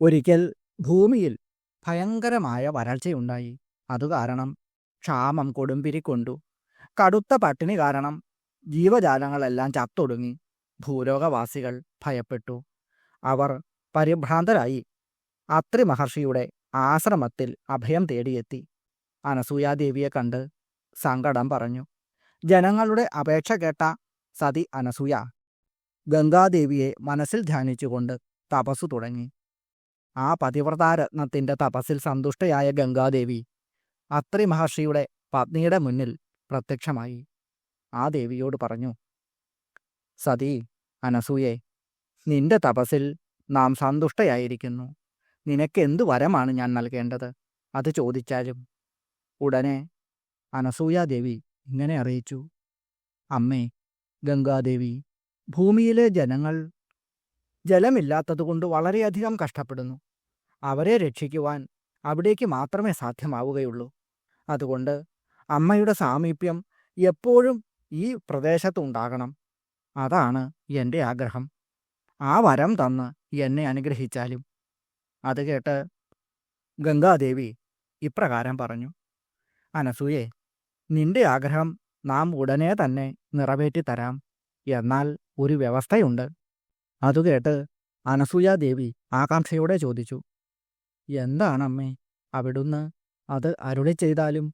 ഒരിക്കൽ ഭൂമിയിൽ ഭയങ്കരമായ വരൾച്ചയുണ്ടായി. അതുകാരണം ക്ഷാമം കൊടുമ്പിരിക്കൊണ്ടു കടുത്ത പട്ടിണി കാരണം ജീവജാലങ്ങളെല്ലാം ചത്തൊടുങ്ങി. ഭൂലോകവാസികൾ ഭയപ്പെട്ടു. അവർ പരിഭ്രാന്തരായി. അത്രി മഹർഷിയുടെ ആശ്രമത്തിൽ അഭയം തേടിയെത്തി. അനസൂയാദേവിയെ കണ്ട് സങ്കടം പറഞ്ഞു. ജനങ്ങളുടെ അപേക്ഷ കേട്ട സതി അനസൂയ ഗംഗാദേവിയെ മനസ്സിൽ ധ്യാനിച്ചുകൊണ്ട് തപസ്സു തുടങ്ങി. ആ പതിവ്രതാരത്നത്തിന്റെ തപസ്സിൽ സന്തുഷ്ടയായ ഗംഗാദേവി അത്രി മഹർഷിയുടെ പത്നിയുടെ മുന്നിൽ പ്രത്യക്ഷമായി. ആ ദേവിയോട് പറഞ്ഞു സതി അനസൂയെ നിന്റെ തപസ്സിൽ നാം സന്തുഷ്ടയായിരിക്കുന്നു. നിനക്ക് എന്തു വരമാണ് ഞാൻ നൽകേണ്ടത് അത് ചോദിച്ചാലും ഉടനെ അനസൂയാദേവി ഇങ്ങനെ അറിയിച്ചു അമ്മേ ഗംഗാദേവി ഭൂമിയിലെ ജനങ്ങൾ ജലമില്ലാത്തതുകൊണ്ട് വളരെയധികം കഷ്ടപ്പെടുന്നു. അവരെ രക്ഷിക്കുവാൻ അവിടേക്ക് മാത്രമേ സാധ്യമാവുകയുള്ളൂ. അതുകൊണ്ട് അമ്മയുടെ സാമീപ്യം എപ്പോഴും ഈ പ്രദേശത്തുണ്ടാകണം അതാണ് എന്റെ ആഗ്രഹം. ആ വരം തന്ന് എന്നെ അനുഗ്രഹിച്ചാലും. അത് കേട്ട് ഗംഗാദേവി ഇപ്രകാരം പറഞ്ഞു. അനസൂയെ നിന്റെ ആഗ്രഹം നാം ഉടനെ തന്നെ നിറവേറ്റി തരാം. എന്നാൽ ഒരു വ്യവസ്ഥയുണ്ട്. അതുകേട്ട് അനസൂയാദേവി ആകാംക്ഷയോടെ ചോദിച്ചു. എന്താണമ്മേ? അവിടുന്ന് അത് അരുളി ചെയ്താലും?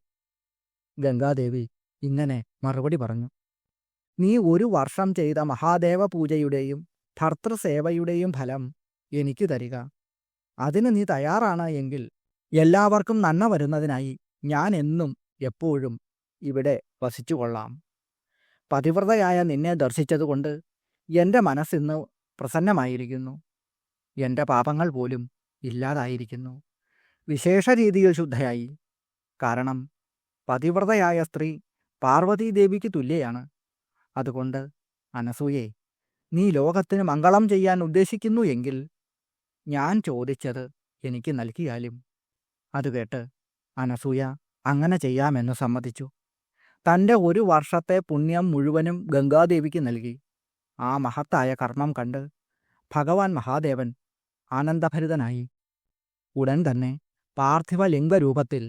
ഗംഗാദേവി ഇങ്ങനെ മറുപടി പറഞ്ഞു. നീ ഒരു വർഷം ചെയ്ത മഹാദേവ പൂജയുടെയും ഭർത്തൃസേവയുടെയും ഫലം എനിക്ക് തരിക. അതിന് നീ തയ്യാറാണ് എങ്കിൽ എല്ലാവർക്കും നന്മ വരുന്നതിനായി ഞാൻ എന്നും എപ്പോഴും ഇവിടെ വസിച്ചുകൊള്ളാം. പതിവ്രതയായ നിന്നെ ദർശിച്ചതുകൊണ്ട് എന്റെ മനസ്സിന്ന് പ്രസന്നമായിരിക്കുന്നു. എന്റെ പാപങ്ങൾ പോലും ഇല്ലാതായിരിക്കുന്നു. വിശേഷ രീതിയിൽ ശുദ്ധയായി. കാരണം പതിവ്രതയായ സ്ത്രീ പാർവതീദേവിക്ക് തുല്യയാണ്. അതുകൊണ്ട് അനസൂയെ നീ ലോകത്തിന് മംഗളം ചെയ്യാൻ ഉദ്ദേശിക്കുന്നു എങ്കിൽ ഞാൻ ചോദിച്ചത് എനിക്ക് നൽകിയാലും. അത് കേട്ട് അനസൂയ അങ്ങനെ ചെയ്യാമെന്ന് സമ്മതിച്ചു. തന്റെ ഒരു വർഷത്തെ പുണ്യം മുഴുവനും ഗംഗാദേവിക്ക് നൽകി. ആ മഹത്തായ കർമ്മം കണ്ട് ഭഗവാൻ മഹാദേവൻ ആനന്ദഭരിതനായി. ഉടൻ തന്നെ പാർത്ഥിവ ലിംഗരൂപത്തിൽ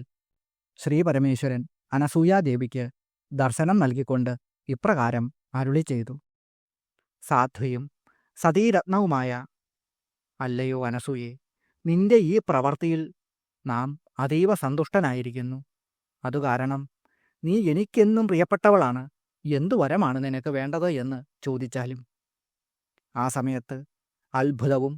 ശ്രീപരമേശ്വരൻ അനസൂയാദേവിക്ക് ദർശനം നൽകിക്കൊണ്ട് ഇപ്രകാരം അരുളി ചെയ്തു. സാധ്വയും സതീരത്നവുമായ അല്ലയോ അനസൂയെ നിന്റെ ഈ പ്രവൃത്തിയിൽ നാം അതീവ സന്തുഷ്ടനായിരിക്കുന്നു. അതുകാരണം നീ എനിക്കെന്നും പ്രിയപ്പെട്ടവളാണ്. എന്തു വരമാണ് നിനക്ക് വേണ്ടത് എന്ന് ചോദിച്ചാലും ആ സമയത്ത് അത്ഭുതവും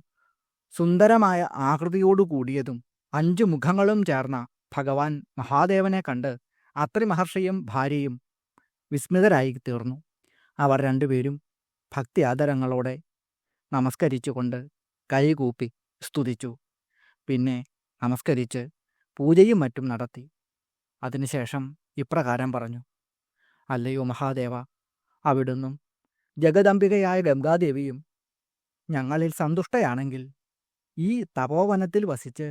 സുന്ദരമായ ആകൃതിയോടു കൂടിയതും അഞ്ചു മുഖങ്ങളും ചേർന്ന ഭഗവാൻ മഹാദേവനെ കണ്ട് അത്രി മഹർഷിയും ഭാര്യയും വിസ്മിതരായി തീർന്നു അവർ രണ്ടുപേരും ഭക്തി ആദരങ്ങളോടെ നമസ്കരിച്ചുകൊണ്ട് കൈകൂപ്പി സ്തുതിച്ചു. പിന്നെ നമസ്കരിച്ച് പൂജയും മറ്റും നടത്തി. അതിനുശേഷം ഇപ്രകാരം പറഞ്ഞു. അല്ലയോ മഹാദേവ അവിടുന്നും ജഗദംബികയായ ഗംഗാദേവിയും ഞങ്ങളിൽ സന്തുഷ്ടയാണെങ്കിൽ ഈ തപോവനത്തിൽ വസിച്ച്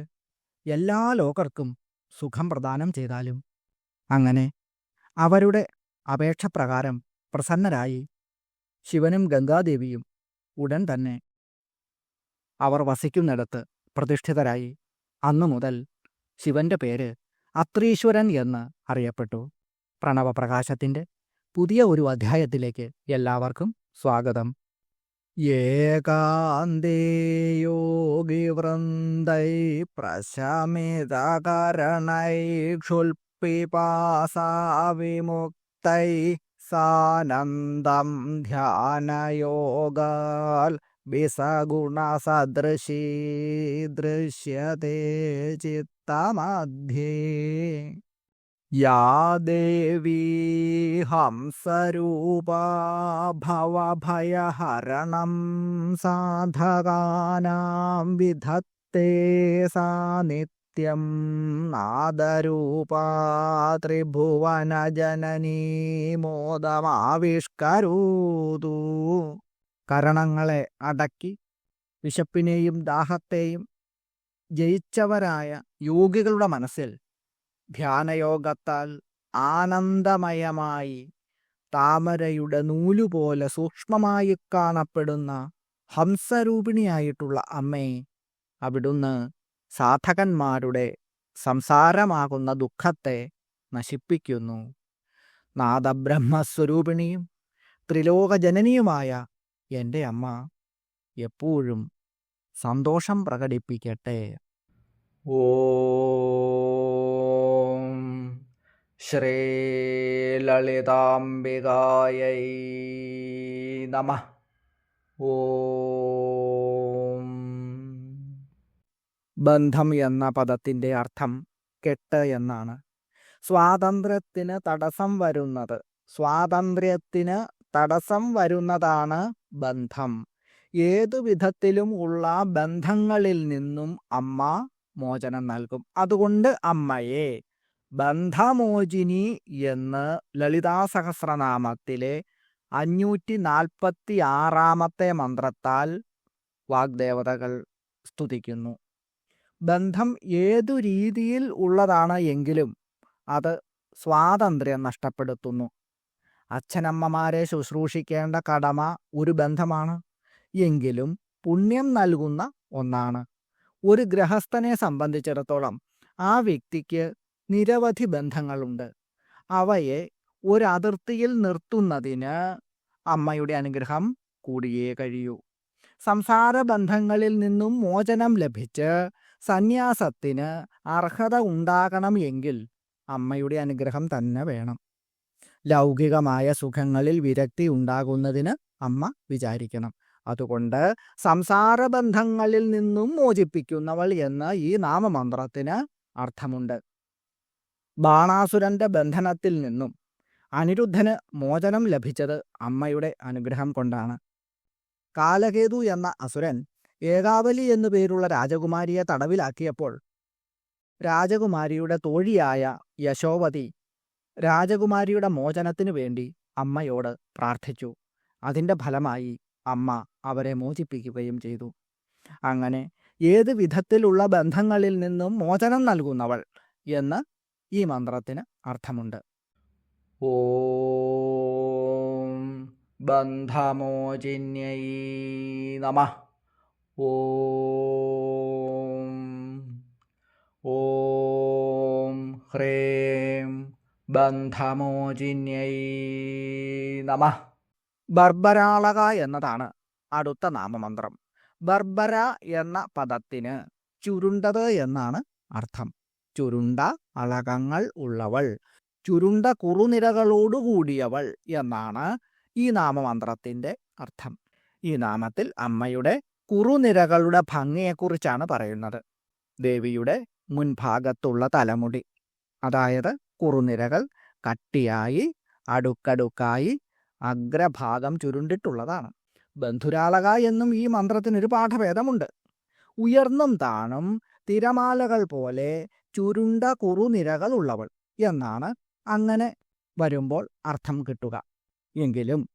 എല്ലാ ലോകർക്കും സുഖം പ്രദാനം ചെയ്താലും അങ്ങനെ അവരുടെ അപേക്ഷപ്രകാരം പ്രസന്നരായി ശിവനും ഗംഗാദേവിയും ഉടൻ തന്നെ അവർ വസിക്കുന്നിടത്ത് പ്രതിഷ്ഠിതരായി. അന്നു മുതൽ ശിവന്റെ പേര് അത്രീശ്വരൻ എന്ന് അറിയപ്പെട്ടു. പ്രണവപ്രകാശത്തിന്റെ പുതിയ ഒരു അധ്യായത്തിലേക്ക് എല്ലാവർക്കും സ്വാഗതം. ഏകാന്തേ യോഗിവൃന്ദൈ പ്രശമിതകരണൈ ക്ഷുൽപിപാസാവിമുക്തൈ സാനന്ദം ധ്യാനയോഗാൽ വിസഗുണസദൃശീ ദൃശ്യത്തെ ചിത്തമധ്യേ. ഭവഭയഹരണം സാധകാനാം വിധത്തെ സാ നിത്യം നാദരൂപാ മോദമാവിഷ്കരൂതു മോദമാവിഷ്കരോതു. കരണങ്ങളെ അടക്കി വിശപ്പിനെയും ദാഹത്തെയും ജയിച്ചവരായ യോഗികളുടെ മനസ്സിൽ ധ്യാനയോഗത്താൽ ആനന്ദമയമായി താമരയുടെ നൂലുപോലെ സൂക്ഷ്മമായി കാണപ്പെടുന്ന ഹംസരൂപിണിയായിട്ടുള്ള അമ്മയെ അവിടുന്ന് സാധകന്മാരുടെ സംസാരമാകുന്ന ദുഃഖത്തെ നശിപ്പിക്കുന്നു. നാദബ്രഹ്മസ്വരൂപിണിയും ത്രിലോകജനനിയുമായ എന്റെ അമ്മ എപ്പോഴും സന്തോഷം പ്രകടിപ്പിക്കട്ടെ. ഓം ശ്രീലളിതാംബികായൈ നമ. ബന്ധം എന്ന പദത്തിന്റെ അർത്ഥം കെട്ട് എന്നാണ്. സ്വാതന്ത്ര്യത്തിന് തടസ്സം വരുന്നത്. സ്വാതന്ത്ര്യത്തിന് തടസ്സം വരുന്നതാണ് ബന്ധം. ഏതു വിധത്തിലും ഉള്ള ബന്ധങ്ങളിൽ നിന്നും അമ്മ മോചനം നൽകും. അതുകൊണ്ട് അമ്മയെ. ബന്ധമോചിനി എന്ന് ലളിതാ സഹസ്രനാമത്തിലെ അഞ്ഞൂറ്റി നാൽപ്പത്തി ആറാമത്തെ മന്ത്രത്താൽ വാഗ്ദേവതകൾ സ്തുതിക്കുന്നു. ബന്ധം ഏതു രീതിയിൽ ഉള്ളതാണ് എങ്കിലും അത് സ്വാതന്ത്ര്യം നഷ്ടപ്പെടുത്തുന്നു. അച്ഛനമ്മമാരെ ശുശ്രൂഷിക്കേണ്ട കടമ ഒരു ബന്ധമാണ് എങ്കിലും പുണ്യം നൽകുന്ന ഒന്നാണ്. ഒരു ഗൃഹസ്ഥനെ സംബന്ധിച്ചിടത്തോളം ആ വ്യക്തിക്ക് നിരവധി ബന്ധങ്ങളുണ്ട്. അവയെ ഒരതിർത്തിയിൽ നിർത്തുന്നതിന് അമ്മയുടെ അനുഗ്രഹം കൂടിയേ കഴിയൂ. സംസാര ബന്ധങ്ങളിൽ നിന്നും മോചനം ലഭിച്ച് സന്യാസത്തിന് അർഹത ഉണ്ടാകണം എങ്കിൽ അമ്മയുടെ അനുഗ്രഹം തന്നെ വേണം. ലൗകികമായ സുഖങ്ങളിൽ വിരക്തി ഉണ്ടാകുന്നതിന് അമ്മ വിചാരിക്കണം. അതുകൊണ്ട് സംസാര ബന്ധങ്ങളിൽ നിന്നും മോചിപ്പിക്കുന്നവൾ എന്ന ഈ നാമമന്ത്രത്തിന് അർത്ഥമുണ്ട്. ബാണാസുരന്റെ ബന്ധനത്തിൽ നിന്നും അനിരുദ്ധന് മോചനം ലഭിച്ചത് അമ്മയുടെ അനുഗ്രഹം കൊണ്ടാണ്. കാലകേതു എന്ന അസുരൻ ഏകാവലി എന്നു പേരുള്ള രാജകുമാരിയെ തടവിലാക്കിയപ്പോൾ രാജകുമാരിയുടെ തോഴിയായ യശോവതി രാജകുമാരിയുടെ മോചനത്തിനു വേണ്ടി അമ്മയോട് പ്രാർത്ഥിച്ചു. അതിന്റെ ഫലമായി അമ്മ അവരെ മോചിപ്പിക്കുകയും ചെയ്തു. അങ്ങനെ ഏത് വിധത്തിലുള്ള ബന്ധങ്ങളിൽ നിന്നും മോചനം നൽകുന്നവൾ എന്ന് ഈ മന്ത്രത്തിന് അർത്ഥമുണ്ട്. ഓം ബന്ധമോചിന്യൈ നമ. ഓം ഓം ഹ്രേം ബന്ധമോചിന്യൈ നമ. ബർബരാളക എന്നതാണ് അടുത്ത നാമമന്ത്രം. ബർബര എന്ന പദത്തിന് ചുരുണ്ടത് എന്നാണ് അർത്ഥം. ചുരുണ്ട അളകങ്ങൾ ഉള്ളവൾ ചുരുണ്ട കുറുനിരകളോടുകൂടിയവൾ എന്നാണ് ഈ നാമമന്ത്രത്തിന്റെ അർത്ഥം. ഈ നാമത്തിൽ അമ്മയുടെ കുറുനിരകളുടെ ഭംഗിയെക്കുറിച്ചാണ് പറയുന്നത്. ദേവിയുടെ മുൻഭാഗത്തുള്ള തലമുടി അതായത് കുറുനിരകൾ കട്ടിയായി അടുക്കടുക്കായി അഗ്രഭാഗം ചുരുണ്ടിട്ടുള്ളതാണ്. ബന്ധുരാളക എന്നും ഈ മന്ത്രത്തിനൊരു പാഠഭേദമുണ്ട്. ഉയർന്നും താണും തിരമാലകൾ പോലെ ചുരുണ്ട കുറുനിരകൾ ഉള്ളവൾ എന്നാണ് അങ്ങനെ വരുമ്പോൾ അർത്ഥം കിട്ടുക. എങ്കിലും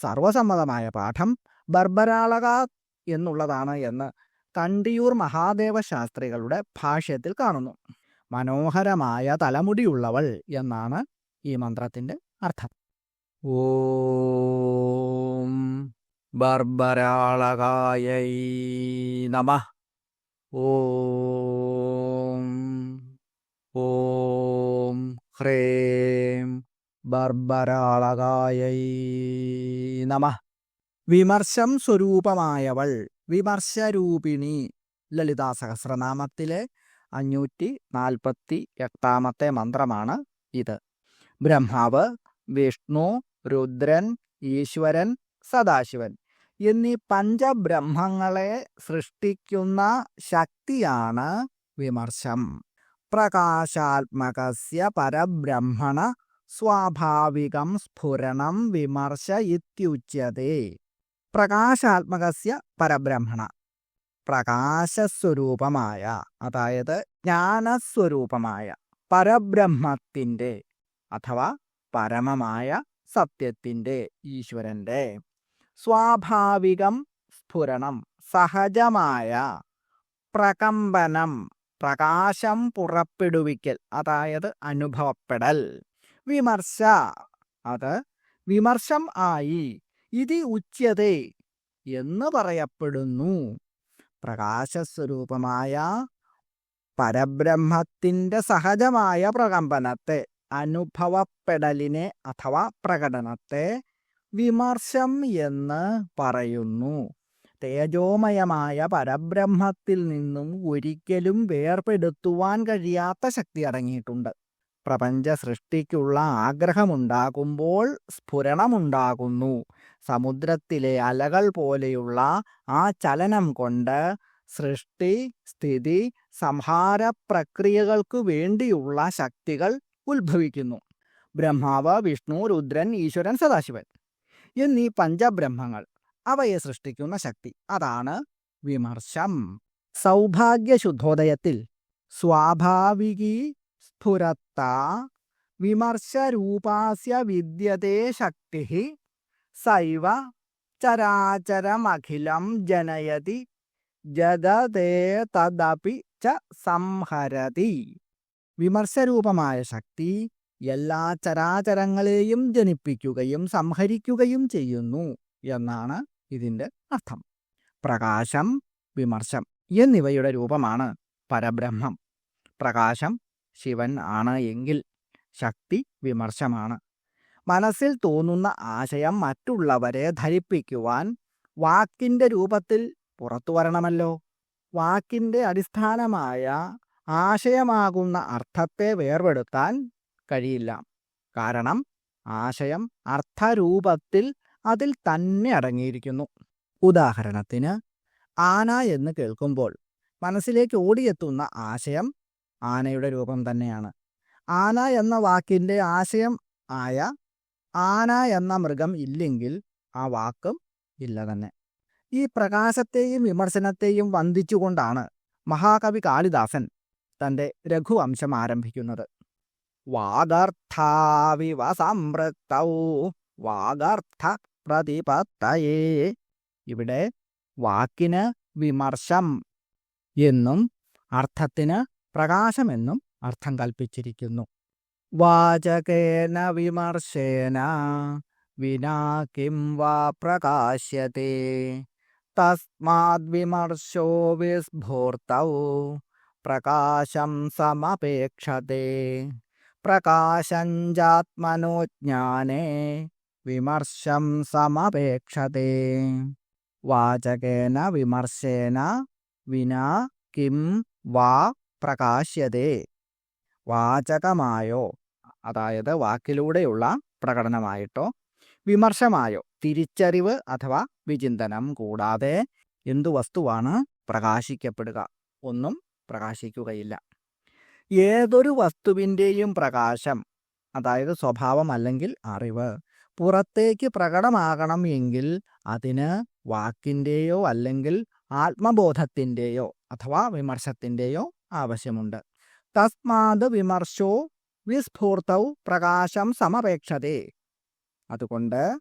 സർവസമ്മതമായ പാഠം ബർബരാളക എന്നുള്ളതാണ് എന്ന് കണ്ടിയൂർ മഹാദേവ ശാസ്ത്രികളുടെ ഭാഷ്യത്തിൽ കാണുന്നു. മനോഹരമായ തലമുടിയുള്ളവൾ എന്നാണ് ഈ മന്ത്രത്തിന്റെ അർത്ഥം. ഓം ബർബരാളകായൈ നമ. ഓം ഓം ഹ്രേം ബർബരാളകായൈ നമ. വിമർശം സ്വരൂപമായവൾ വിമർശരൂപിണി. ലളിതാ സഹസ്രനാമത്തിലെ അഞ്ഞൂറ്റി നാൽപ്പത്തി എട്ടാമത്തെ മന്ത്രമാണ് ഇത്. ബ്രഹ്മാവ് വിഷ്ണു രുദ്രൻ ഈശ്വരൻ സദാശിവൻ എന്നീ പഞ്ചബ്രഹ്മങ്ങളെ സൃഷ്ടിക്കുന്ന ശക്തിയാണ് വിമർശം. പ്രകാശാത്മകസ്യ പരബ്രഹ്മണ സ്വാഭാവികം സ്ഫുരണം വിമർശ ഇത്യുച്യത്തെ പ്രകാശാത്മകസ്യ പരബ്രഹ്മണ. പ്രകാശസ്വരൂപമായ അതായത് ജ്ഞാനസ്വരൂപമായ പരബ്രഹ്മത്തിന്റെ അഥവാ പരമമായ സത്യത്തിന്റെ ഈശ്വരന്റെ. സ്വാഭാവികം സ്ഫുരണം സഹജമായ പ്രകമ്പനം പ്രകാശം പുറപ്പെടുവിക്കൽ അതായത് അനുഭവപ്പെടൽ. വിമർശ അത് വിമർശം ആയി ഇതി ഉച്യതേ എന്ന് പറയപ്പെടുന്നു. പ്രകാശസ്വരൂപമായ പരബ്രഹ്മത്തിന്റെ സഹജമായ പ്രകമ്പനത്തെ അനുഭവപ്പെടലിനെ അഥവാ പ്രകടനത്തെ വിമർശം എന്ന് പറയുന്നു. തേജോമയമായ പരബ്രഹ്മത്തിൽ നിന്നും ഒരിക്കലും വേർപെടുത്തുവാൻ കഴിയാത്ത ശക്തി അടങ്ങിയിട്ടുണ്ട്. പ്രപഞ്ച സൃഷ്ടിക്കുള്ള ആഗ്രഹമുണ്ടാകുമ്പോൾ സ്ഫുരണമുണ്ടാകുന്നു. സമുദ്രത്തിലെ അലകൾ പോലെയുള്ള ആ ചലനം കൊണ്ട് സൃഷ്ടി സ്ഥിതി സംഹാര പ്രക്രിയകൾക്ക് വേണ്ടിയുള്ള ശക്തികൾ ഉത്ഭവിക്കുന്നു. ബ്രഹ്മാവ് വിഷ്ണു രുദ്രൻ ഈശ്വരൻ സദാശിവൻ എന്നീ പഞ്ചബ്രഹ്മങ്ങൾ. അവയെ സൃഷ്ടിക്കുന്ന ശക്തി. അതാണ് വിമർശം. സൗഭാഗ്യശുദ്ധോദയത്തിൽ സ്വാഭാവികി സ്ഫുരത്ത വിമർശരൂപാസ്യ വിദ്യതേ ശക്തി സൈവ ചരാചരമഖിലം ജനയതി ജതതേ തദപി ച സംഹരതി. വിമർശരൂപമായ ശക്തി എല്ലാ ചരാചരങ്ങളെയും ജനിപ്പിക്കുകയും സംഹരിക്കുകയും ചെയ്യുന്നു എന്നാണ് ഇതിന്റെ അർത്ഥം. പ്രകാശം വിമർശം എന്നിവയുടെ രൂപമാണ് പരബ്രഹ്മം. പ്രകാശം ശിവൻ ആണ് എങ്കിൽ ശക്തി വിമർശമാണ്. മനസ്സിൽ തോന്നുന്ന ആശയം മറ്റുള്ളവരെ ധരിപ്പിക്കുവാൻ വാക്കിന്റെ രൂപത്തിൽ പുറത്തു വരണമല്ലോ. വാക്കിന്റെ അടിസ്ഥാനമായ ആശയമാകുന്ന അർത്ഥത്തെ വേർപെടുത്താൻ കഴിയില്ല. കാരണം ആശയം അർത്ഥരൂപത്തിൽ അതിൽ തന്നെ അടങ്ങിയിരിക്കുന്നു. ഉദാഹരണത്തിന് ആന എന്ന് കേൾക്കുമ്പോൾ മനസ്സിലേക്ക് ഓടിയെത്തുന്ന ആശയം ആനയുടെ രൂപം തന്നെയാണ്. ആന എന്ന വാക്കിന്റെ ആശയം ആയ ആന എന്ന മൃഗം ഇല്ലെങ്കിൽ ആ വാക്കും ഇല്ല തന്നെ. ഈ പ്രകാശത്തെയും വിമർശനത്തെയും വന്ദിച്ചുകൊണ്ടാണ് മഹാകവി കാളിദാസൻ തന്റെ രഘുവംശം ആരംഭിക്കുന്നത്. വാഗർത്ഥാവിവ സംവൃത്തൗ വാഗർത്ഥ പ്രതിപത്തയേ. ഇവിടെ വാക്കിന് വിമർശം എന്നും അർത്ഥത്തിന് പ്രകാശമെന്നും അർത്ഥം കൽപ്പിച്ചിരിക്കുന്നു. വാചകേന വിമർശേന വിനാ കിം വാ പ്രകാശ്യത്തെ തസ്മാത് വിമർശോ വിസ്ഫൂർത്തൗ പ്രകാശം സമപേക്ഷത്തെ പ്രകാശഞ്ചാത്മനോ ജ്ഞാനേ വിമർശം സമപേക്ഷത്തെ വാചകേന വിമർശേന വിനാ കിം വാ പ്രകാശ്യതേ വാചകമായോ അതായത് വാക്കിലൂടെയുള്ള പ്രകടനമായിട്ടോ വിമർശമായോ തിരിച്ചറിവ് അഥവാ വിചിന്തനം കൂടാതെ എന്തു വസ്തുവാണ് പ്രകാശിക്കപ്പെടുക? ഒന്നും പ്രകാശിക്കുകയില്ല. ഏതൊരു വസ്തുവിന്റെയും പ്രകാശം അതായത് സ്വഭാവം അല്ലെങ്കിൽ അറിവ് പുറത്തേക്ക് പ്രകടമാകണം എങ്കിൽ അതിന് വാക്കിന്റെയോ അല്ലെങ്കിൽ ആത്മബോധത്തിന്റെയോ അഥവാ വിമർശത്തിന്റെയോ ആവശ്യമുണ്ട്. തസ്മാത് വിമർശോ വിസ്ഫൂർത്തൗ പ്രകാശം സമപേക്ഷതേ. അതുകൊണ്ട്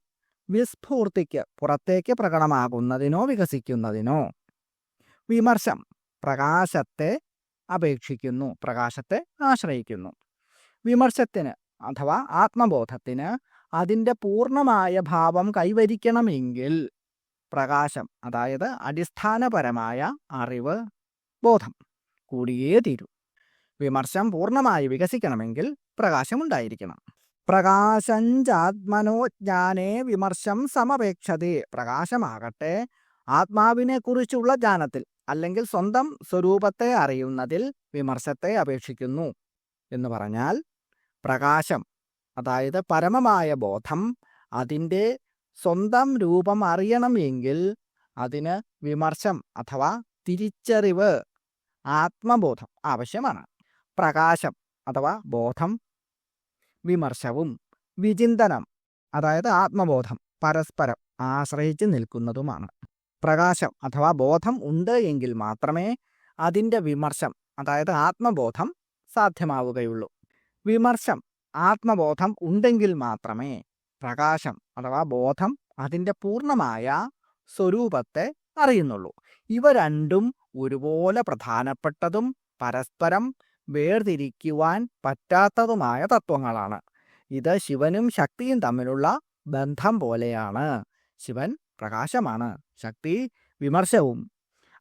വിസ്ഫൂർത്തിക്ക് പുറത്തേക്ക് പ്രകടമാകുന്നതിനോ വികസിക്കുന്നതിനോ വിമർശം പ്രകാശത്തെ അപേക്ഷിക്കുന്നു പ്രകാശത്തെ ആശ്രയിക്കുന്നു. വിമർശത്തിന് അഥവാ ആത്മബോധത്തിന് അതിന്റെ പൂർണമായ ഭാവം കൈവരിക്കണമെങ്കിൽ പ്രകാശം അതായത് അടിസ്ഥാനപരമായ അറിവ് ബോധം കൂടിയേ തീരൂ. വിമർശം പൂർണമായി വികസിക്കണമെങ്കിൽ പ്രകാശം ജ്ഞാനേ വിമർശം സമപേക്ഷതേ. പ്രകാശമാകട്ടെ ആത്മാവിനെ കുറിച്ചുള്ള ജ്ഞാനത്തിൽ അല്ലെങ്കിൽ സ്വന്തം സ്വരൂപത്തെ അറിയുന്നതിൽ വിമർശത്തെ അപേക്ഷിക്കുന്നു എന്ന് പറഞ്ഞാൽ പ്രകാശം അതായത് പരമമായ ബോധം അതിന്റെ സ്വന്തം രൂപം അറിയണമെങ്കിൽ അതിന് വിമർശം അഥവാ തിരിച്ചറിവ് ആത്മബോധം ആവശ്യമാണ്. പ്രകാശം അഥവാ ബോധം വിമർശവും വിചിന്തനം അതായത് ആത്മബോധം പരസ്പരം ആശ്രയിച്ച് നിൽക്കുന്നതുമാണ്. പ്രകാശം അഥവാ ബോധം ഉണ്ട് എങ്കിൽ മാത്രമേ അതിന്റെ വിമർശം അതായത് ആത്മബോധം സാധ്യമാവുകയുള്ളൂ. വിമർശം ആത്മബോധം ഉണ്ടെങ്കിൽ മാത്രമേ പ്രകാശം അഥവാ ബോധം അതിന്റെ പൂർണമായ സ്വരൂപത്തെ അറിയുന്നുള്ളൂ. ഇവ രണ്ടും ഒരുപോലെ പ്രധാനപ്പെട്ടതും പരസ്പരം വേർതിരിക്കുവാൻ പറ്റാത്തതുമായ തത്വങ്ങളാണ്. ഇത് ശിവനും ശക്തിയും തമ്മിലുള്ള ബന്ധം പോലെയാണ്. ശിവൻ പ്രകാശമാണ് ശക്തി വിമർശവും.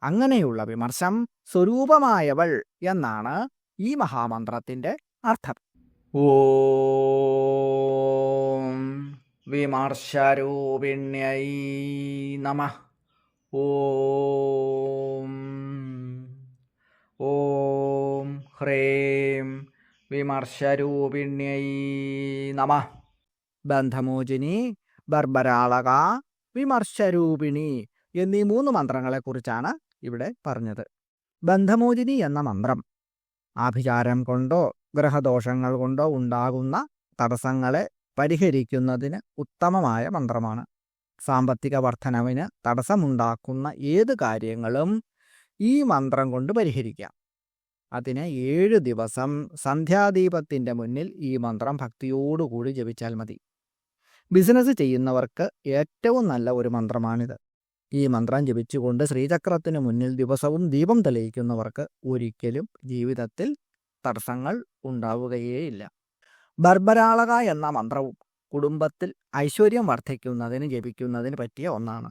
അങ്ങനെയുള്ള വിമർശം സ്വരൂപമായവൾ എന്നാണ് ഈ മഹാമന്ത്രത്തിന്റെ അർത്ഥം. ഓം വിമർശരൂപിണ്യൈ നമ. ഓം ഓം ഹ്രേം വിമർശരൂപിണ്യൈ നമ. ബന്ധമോചിനി ബർബരാളക വിമർശരൂപിണി എന്നീ മൂന്ന് മന്ത്രങ്ങളെക്കുറിച്ചാണ് ഇവിടെ പറഞ്ഞത്. ബന്ധമോചിനി എന്ന മന്ത്രം ആഭിചാരം കൊണ്ടോ ഗ്രഹദോഷങ്ങൾ കൊണ്ടോ ഉണ്ടാകുന്ന തടസ്സങ്ങളെ പരിഹരിക്കുന്നതിന് ഉത്തമമായ മന്ത്രമാണ്. സാമ്പത്തിക വർധനവിന് തടസ്സമുണ്ടാക്കുന്ന ഏത് കാര്യങ്ങളും ഈ മന്ത്രം കൊണ്ട് പരിഹരിക്കാം. അതിന് ഏഴ് ദിവസം സന്ധ്യാദീപത്തിന്റെ മുന്നിൽ ഈ മന്ത്രം ഭക്തിയോടുകൂടി ജപിച്ചാൽ മതി. ബിസിനസ് ചെയ്യുന്നവർക്ക് ഏറ്റവും നല്ല ഒരു മന്ത്രമാണിത്. ഈ മന്ത്രം ജപിച്ചുകൊണ്ട് ശ്രീചക്രത്തിന് മുന്നിൽ ദിവസവും ദീപം തെളിയിക്കുന്നവർക്ക് ഒരിക്കലും ജീവിതത്തിൽ തടസ്സങ്ങൾ ഉണ്ടാവുകയേയില്ല. ബർബരാളക എന്ന മന്ത്രവും കുടുംബത്തിൽ ഐശ്വര്യം വർദ്ധിക്കുന്നതിന് ജപിക്കുന്നതിന് പറ്റിയ ഒന്നാണ്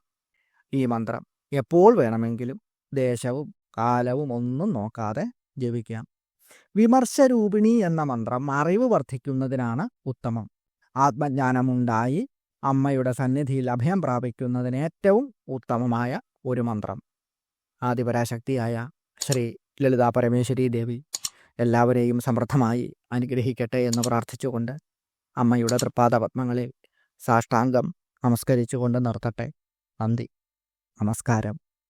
ഈ മന്ത്രം. എപ്പോൾ വേണമെങ്കിലും ദേശവും കാലവും ഒന്നും നോക്കാതെ ജപിക്കാം. വിമർശരൂപിണി എന്ന മന്ത്രം അറിവ് വർദ്ധിക്കുന്നതിനാണ് ഉത്തമം. ആത്മജ്ഞാനമുണ്ടായി അമ്മയുടെ സന്നിധിയിൽ അഭയം പ്രാപിക്കുന്നതിന് ഏറ്റവും ഉത്തമമായ ഒരു മന്ത്രം. ആദിപരാശക്തിയായ ശ്രീ ലളിതാ പരമേശ്വരി ദേവി എല്ലാവരെയും സമൃദ്ധമായി അനുഗ്രഹിക്കട്ടെ എന്ന് പ്രാർത്ഥിച്ചുകൊണ്ട് അമ്മയുടെ തൃപ്പാദ പത്മങ്ങളിൽ സാഷ്ടാംഗം നമസ്കരിച്ചുകൊണ്ട് നിർത്തട്ടെ. നന്ദി. നമസ്കാരം.